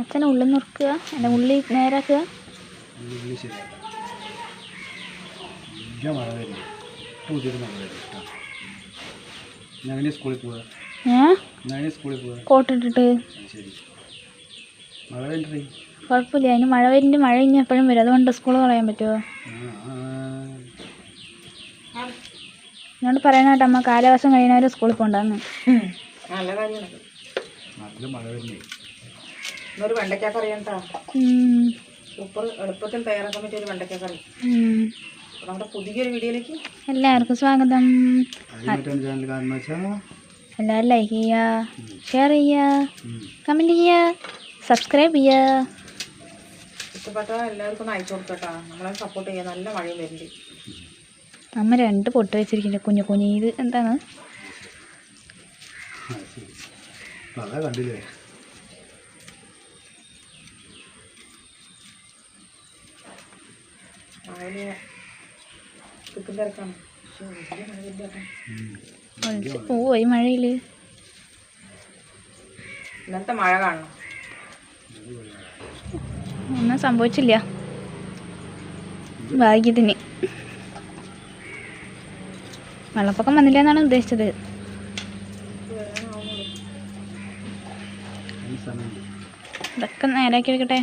അച്ഛനെ ഉള്ളിൽ നിറക്കുക എന്റെ ഉള്ളി നേരാക്കുക. കോട്ടിട്ടിട്ട് കുഴപ്പമില്ല. അതിന് മഴ വരുന്നുണ്ട് മഴ ഇനി എപ്പോഴും വരും. അതുകൊണ്ട് സ്കൂൾ പറയാൻ പറ്റുമോ എന്നോട് പറയണ കേട്ടോ അമ്മ കാലവർഷം കഴിയുന്നവരെ സ്കൂളിൽ പോകണ്ടെന്ന്. നല്ല കാര്യമാണ്. നല്ല മഴ വരുന്നേ. ഇന്നൊരു വെണ്ടയ്ക്ക അറിയാം കേട്ടോ സൂപ്പർ എളുപ്പത്തിൽ തയ്യാറാക്കാൻ പറ്റിയ ഒരു വെണ്ടയ്ക്ക കറി. നമ്മുടെ പുതിയൊരു വീഡിയോയിലേക്ക് എല്ലാവർക്കും സ്വാഗതം. എല്ലാവരും ലൈക്ക് ചെയ്യുക ഷെയർ ചെയ്യുക കമന്റ് ചെയ്യുക സബ്സ്ക്രൈബ് ചെയ്യുക. ഇഷ്ടപ്പെട്ട എല്ലാവർക്കും ഒന്ന് അയച്ചു കൊടുക്കട്ടോ നമ്മളെ സപ്പോർട്ട് ചെയ്യുക നല്ല മഴയും വരുന്നുണ്ട്. അമ്മ രണ്ട് പൊട്ട് വെച്ചിരിക്കുന്നുണ്ട്. കുഞ്ഞു കുഞ്ഞു. ഇത് എന്താണ്? കണ്ടില്ലേ? രാവിലെ തിക്കും തിരക്കാണ് പോയി മഴയിൽ ഇന്നത്തെ മഴ കാണണം. ഒന്നും സംഭവിച്ചില്ല. ഭാഗ്യത്തിന്. വെള്ളപ്പൊക്കം വന്നില്ല എന്നാണ് ഉദ്ദേശിച്ചത്. ഇതൊക്കെ നേരാക്കി എടുക്കട്ടെ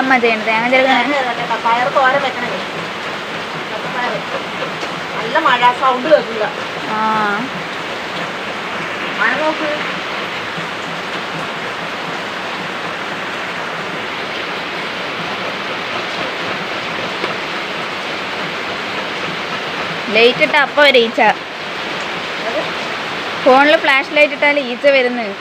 അമ്മ ചെയ്യണത് തേങ്ങ ചെറുക്കണേ പയർ തോരൻ വെക്കണേ. നല്ല മഴ സൗണ്ട് കേൾക്കില്ല. ആ. മഴ നോക്ക്. ലൈറ്റ് ഇട്ട അപ്പം വരെ ഈച്ച. ഫോണിൽ ഫ്ലാഷ് ലൈറ്റ് ഇട്ടാൽ ഈച്ച വരുന്നത്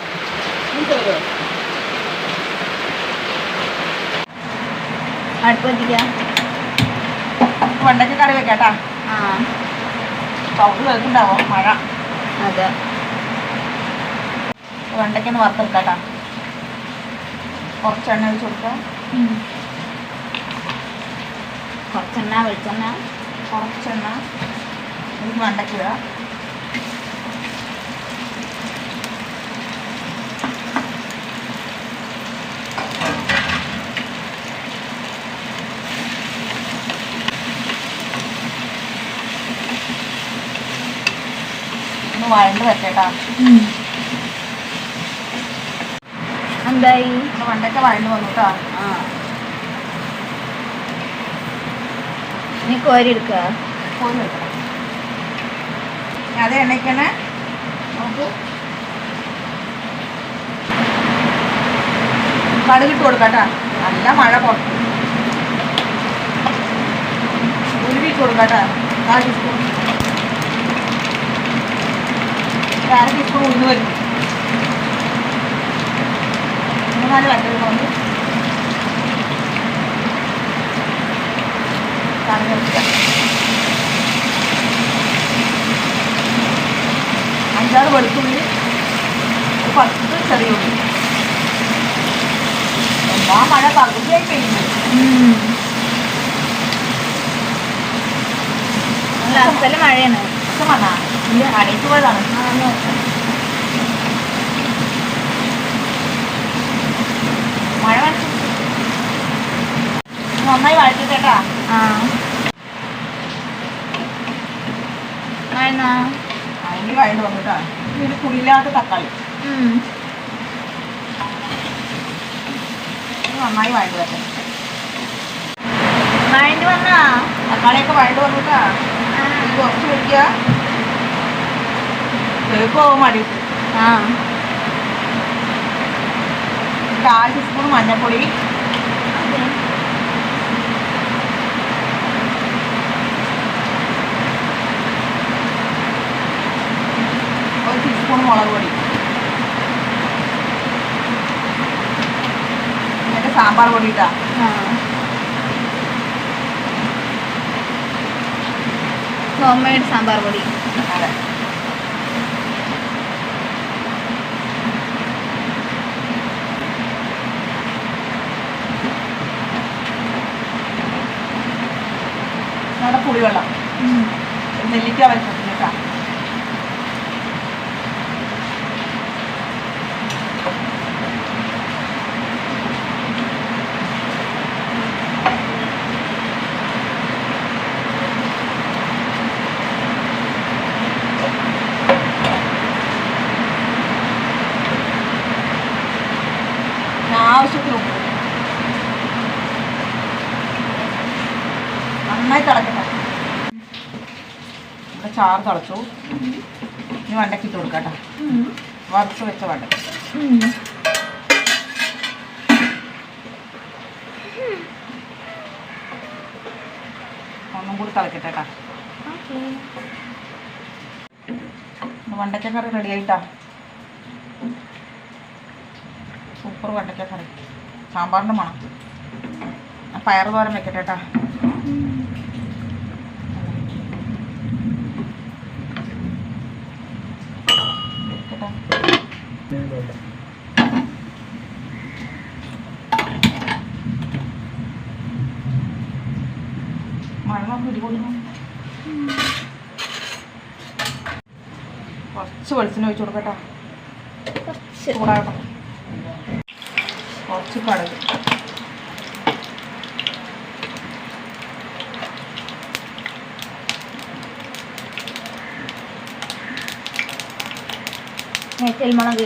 അടുപ്പ് എത്തിക്കാം വെണ്ടയ്ക്ക കറി വെക്കാട്ടാ. ആ. സൗണ്ട് കേൾക്കുന്നുണ്ടാവോ? മഴ. അതെ. വെണ്ടയ്ക്കൊന്ന് വറുത്തെടുക്കാട്ടാ. കുറച്ചെണ്ണ എണ്ണ കൊടുക്കാം. കുറച്ചെണ്ണ വെളിച്ചെണ്ണ. കുറച്ചെണ്ണ. വെണ്ടയ്ക്ക ഇടുക വഴണ്ട് വെച്ചേട്ടാ എന്തായി? വണ്ടൊക്കെ വഴണ്ട് വന്നു കേട്ടോ ആ. ഇനി കോരി എടുക്കുക കോരി അതേ എണ്ണയ്ക്ക് തന്നെ നമുക്ക് കടുകിട്ട് കൊടുക്കാം നല്ല മഴ പോട്ടു ഉരുവിട്ട് കൊടുക്കട്ടാ. കേട്ടോ നാല് ടീസ്പൂൺ. ഒരു ഇപ്പോൾ ഉഴുന്ന് വരും മൂന്നാൽ വറ്റൽമുളക് കറി അഞ്ചാറ് വെളുത്തുള്ളി പത്ത് ചെറിയ ഉള്ളി. എല്ലാ മഴ പകുതിയായി പെയ്യുന്നു. നല്ല മഴയാണ്. ഇഷ്ടമാണോ ഇല്ല അടയിട്ട് പോയതാണ് മഴ നന്നായി വഴറ്റിട്ടേട്ടാ ആ ആയിരുന്നാ അതിന് വഴണ്ട് വന്നിട്ടാ ഇതിന് പുളിയില്ലാത്ത തക്കാളി നന്നായി വഴണ്ട് വരട്ടെ മഴണ്ട് വന്നാ തക്കാളിയൊക്കെ വഴണ്ട് വന്നിട്ടാ? കുറച്ച് വെക്കുക വേഗമാവും മടി ആ. കാൽ ടീസ്പൂൺ മഞ്ഞൾപ്പൊടി. ഒരു ടീസ്പൂൺ മുളക് പൊടി. എന്നിട്ട് സാമ്പാർ പൊടി ഇട്ടാ ഹോം മെയ്ഡ് സാമ്പാർ പൊടി. പുളിവെള്ളം. നെല്ലിക്ക വലിപ്പത്തിലേക്കാ ആവശ്യത്തിന് നന്നായി തിളക്കട്ടെ. നമ്മുടെ ചാറ് തിളച്ചു. ഇനി വണ്ടക്കിട്ട് ഇട്ട് കൊടുക്കാം കേട്ടോ വറുത്ത് വെച്ച വണ്ട ഒന്നും കൂടി തിളക്കട്ടെ കേട്ടോ. വണ്ടയ്ക്ക കറി റെഡി ആയിട്ടാ. സൂപ്പർ വെണ്ടയ്ക്ക കറി. സാമ്പാറിന്റെ മണം പയർ തോരൻ വെക്കട്ടെ കേട്ടാ മഴ കുറച്ച് വെളിച്ചെണ്ണ ഒഴിച്ചു കൊടുക്കട്ടോ. ചൂടാകട്ടെ. കുറച്ച് കടുക് മേറ്റൽ മുളക്.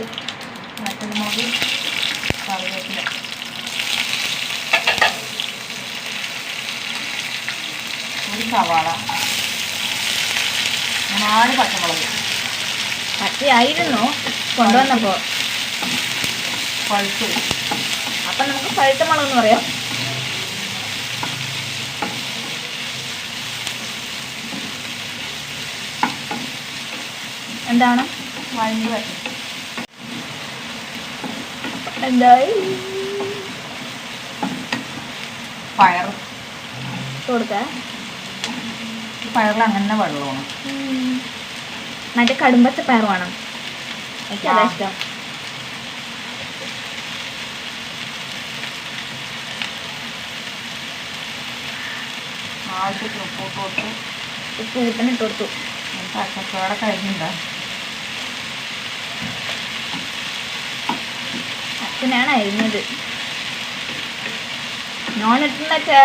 കറിവേപ്പില. ഒരു സവാള. നാല് പച്ചമുളക്. പച്ചയായിരുന്നു. കൊണ്ടുവന്നപ്പോൾ പഴുത്ത്. അപ്പം നമുക്ക് പഴുത്ത മുളക് എന്ന് പറയാം. എന്താണ്? എന്തായി? പയർ. കൊടുക്ക ഈ പയറിൽ അങ്ങനെ വെള്ളമാണ്. മറ്റേ കടുമ്പച്ച പയർ വേണം. എനിക്ക് അതാ ഇഷ്ടം. ആവശ്യത്തിന് ഉപ്പ് ഇട്ട്. കൊടുത്തു ഉപ്പ് കൂട്ടന് ഇട്ട് കൊടുത്തു. എന്നിട്ട് അച്ചക്കോടെ കഴിഞ്ഞിട്ടുണ്ടോ അച്ഛനാണ് അരിഞ്ഞത്. നോൺ ഇട്ടുണ്ടച്ചാ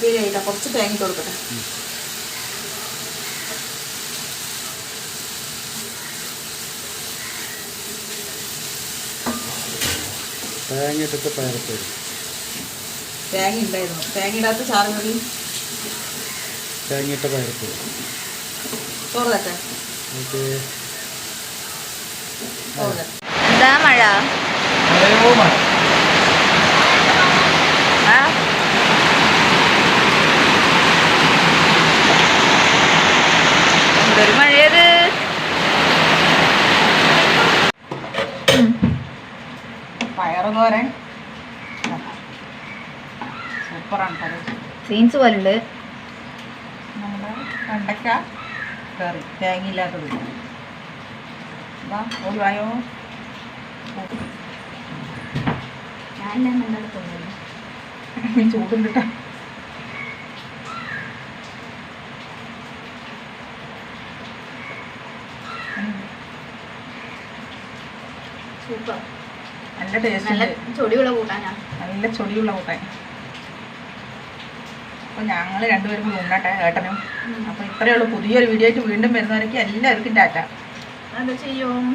ശരിയായിട്ടാ കുറച്ച് തേങ്ങ കൊടുക്കട്ടെ. തേങ്ങ ഇട്ടിട്ട് പയറപ്പേര് തേങ്ങ ഉണ്ടായിരുന്നു തേങ്ങ ഇടാത്ത ചാറ് കറി തേങ്ങ ഇട്ട പയറപ്പേര് ചോറ് തട്ടെ എന്താ മഴ? ആ? എന്തൊരു മഴയത് പയറ് തോരൻ സൂപ്പറാണ് സീൻസ് പോലുണ്ട്. നമ്മുടെ വെണ്ടയ്ക്ക കറി തേങ്ങയില്ലാത്തത് ഒഴിവായോ ചൂടും കിട്ടാം ടേസ്റ്റ് നല്ല ചൊടിയുള്ള കൂട്ടാനാ. നല്ല ചൊടിയുള്ള കൂട്ടാൻ. അപ്പോൾ ഞങ്ങൾ രണ്ടുപേരും മുന്നോട്ടെ ഏട്ടനും. അപ്പോൾ ഇത്രയേ ഉള്ളൂ. പുതിയൊരു വീഡിയോ ആയിട്ട് വീണ്ടും വരുന്നവരൊക്കെ എല്ലാവർക്കും ടാറ്റ എന്താ ചെയ്യും.